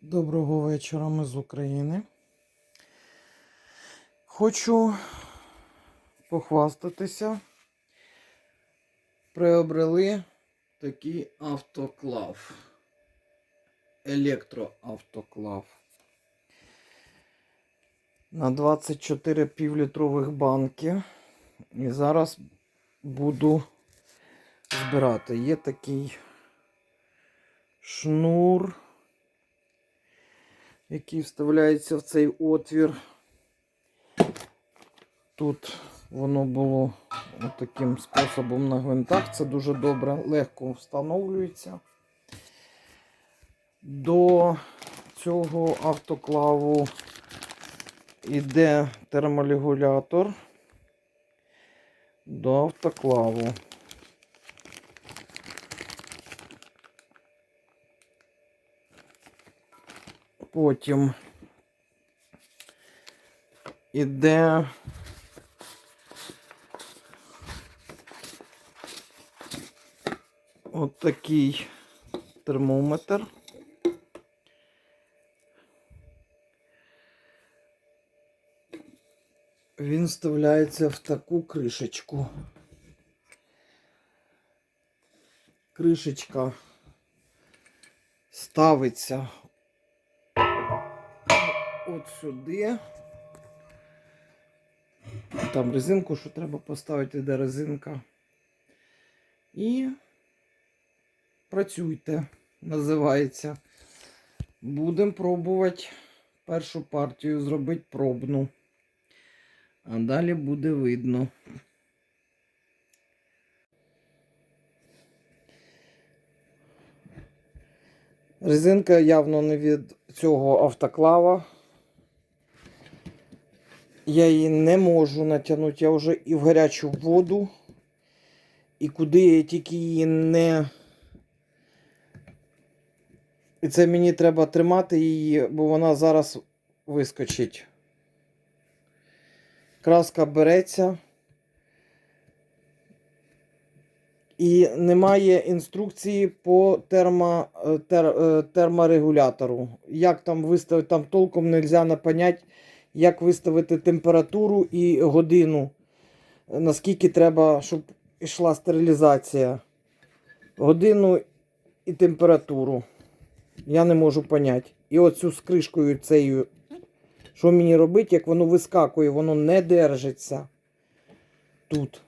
Доброго вечора, ми з України. Хочу похвастатися. Приобрели такий автоклав. Електроавтоклав. На 24 півлітрових банки. І зараз буду збирати. Є такий шнур який вставляється в цей отвір. Тут воно було таким способом на гвинтах. Це дуже добре, легко встановлюється. До цього автоклаву йде терморегулятор до автоклаву. Потім іде от термометр. Він вставляється в таку кришечку. Кришечка ставиться от сюди. Там резинку, що треба поставити, де резинка. І працюйте, називається. Будемо пробувати першу партію зробити пробну. А далі буде видно. Резинка явно не від цього автоклава. Я її не можу натягнути. Я вже і в гарячу воду, і куди я тільки її не. І це мені треба тримати її, бо вона зараз вискочить. Краска береться. І немає інструкції по термо, е, тер, е, терморегулятору. Як там виставити, там толком не можна понять, як виставити температуру і годину. Наскільки треба, щоб йшла стерилізація. Годину і температуру. Я не можу поняти. І оцю з кришкою цією, що мені робити, як воно вискакує, воно не держиться тут.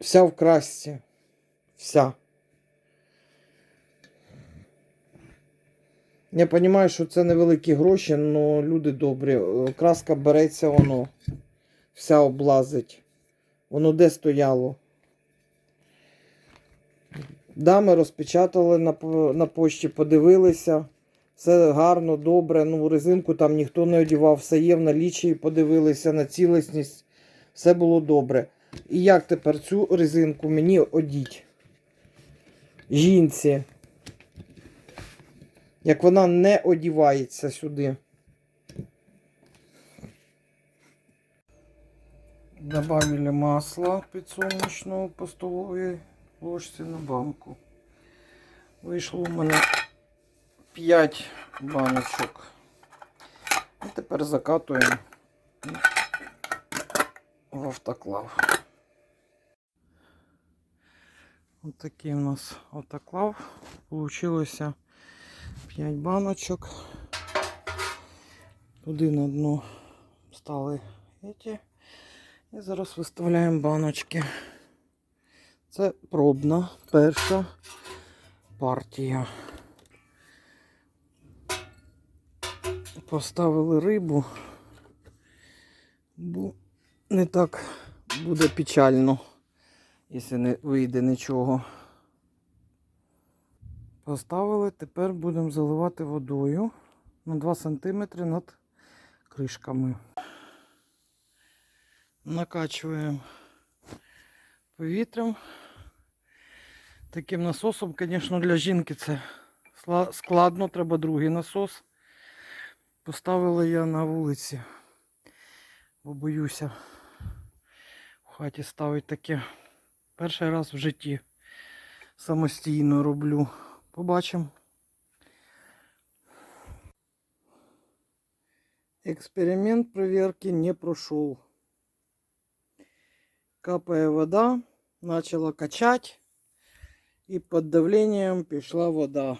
Вся в красці. Вся. Я розумію, що це невеликі гроші, але люди добрі. Е, Краска береться, воно вся облазить. Воно де стояло. Да, ми розпечатали на, на пошті, подивилися. Все гарно, добре. Ну, резинку там ніхто не одягав, все є в налічі, подивилися на цілісність. Все було добре. І як тепер цю резинку мені одіть? Жінці. Як вона не одівається сюди. Добавили масло підсолнечного по ложці на банку. Вийшло у мене 5 баночок. І тепер закатуємо в автоклав. Ось такий у нас автоклав. Получилося 5 баночок. Туди на дно стали эти. І зараз виставляємо баночки. Це пробна перша партія. Поставили рибу, бо не так буде печально, якщо не вийде нічого. Поставили, тепер будемо заливати водою на 2 см над кришками. Накачуємо повітрям. Таким насосом, звісно, для жінки це складно, треба другий насос. Поставила я на вулиці, бо боюся в хаті ставити таке. Перший раз в житті самостійно роблю Побачимо. Експеримент проверки не пройшов. Капає вода, почала качати, і під давленням пішла вода.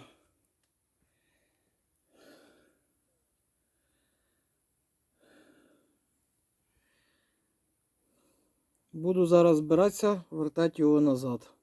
Буду зараз збиратися, вертати його назад.